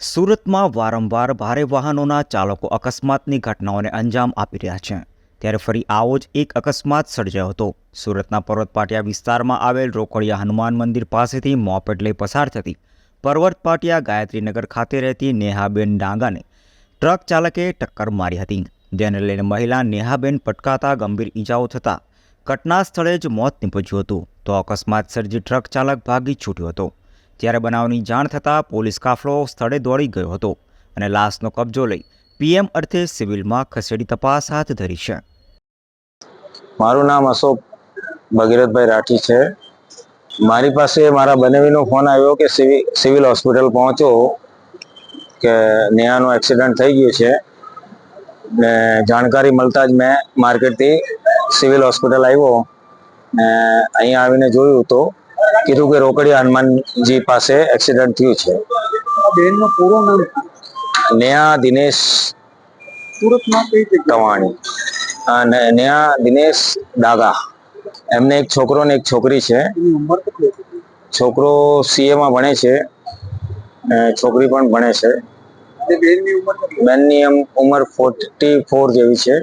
સુરતમાં વારંવાર ભારે વાહનોના ચાલકો અકસ્માતની ઘટનાઓને અંજામ આપી રહ્યા છે. ત્યારે ફરી આવો જ એક અકસ્માત સર્જાયો હતો. સુરતના પર્વતપાટિયા વિસ્તારમાં આવેલ રોકડિયા હનુમાન મંદિર પાસેથી મોપેડ લઈ પસાર થતી પર્વતપાટિયા ગાયત્રીનગર ખાતે રહેતી નેહાબેન ડાંગાને ટ્રક ચાલકે ટક્કર મારી હતી. જેને લઈને મહિલા નેહાબેન પટકાતા ગંભીર ઈજાઓ થતાં ઘટના સ્થળે જ મોત નીપજ્યું હતું. તો અકસ્માત સર્જી ટ્રક ચાલક ભાગી છૂટ્યો હતો. ત્યારે બનાવની જાણ થતાં પોલીસ કાફલો સ્થળે દોડી ગયો હતો અને લાશનો કબજો લઈ પીએમ અર્થે સિવિલમાં ખસેડી તપાસ હાથ ધરી છે. મારું નામ અશોક ભગીરથભાઈ રાઠી છે. મારી પાસે મારા બનેવીનો ફોન આવ્યો કે સિવિલ હોસ્પિટલ પહોંચો કે નેહાનું એક્સિડન્ટ થઈ ગયું છે. ને જાણકારી મળતા જ મેં માર્કેટથી સિવિલ હોસ્પિટલ આવ્યો ને અહીંયા આવીને જોયું તો કીધું કે રોકડિયા હનુમાનજી પાસે એક્સિડન્ટ થયું છે. બેનનું પૂરું નામ નેહા દિનેશ સુરતમાં કઈ અને નેહા દિનેશ દાગા એમને એક છોકરો ને એક છોકરી છે. છોકરો સીએમાં માં ભણે છે છોકરી પણ ભણે છે. બેનની ઉંમર બેનની ઉંમર ફોર્ટી ફોર જેવી છે.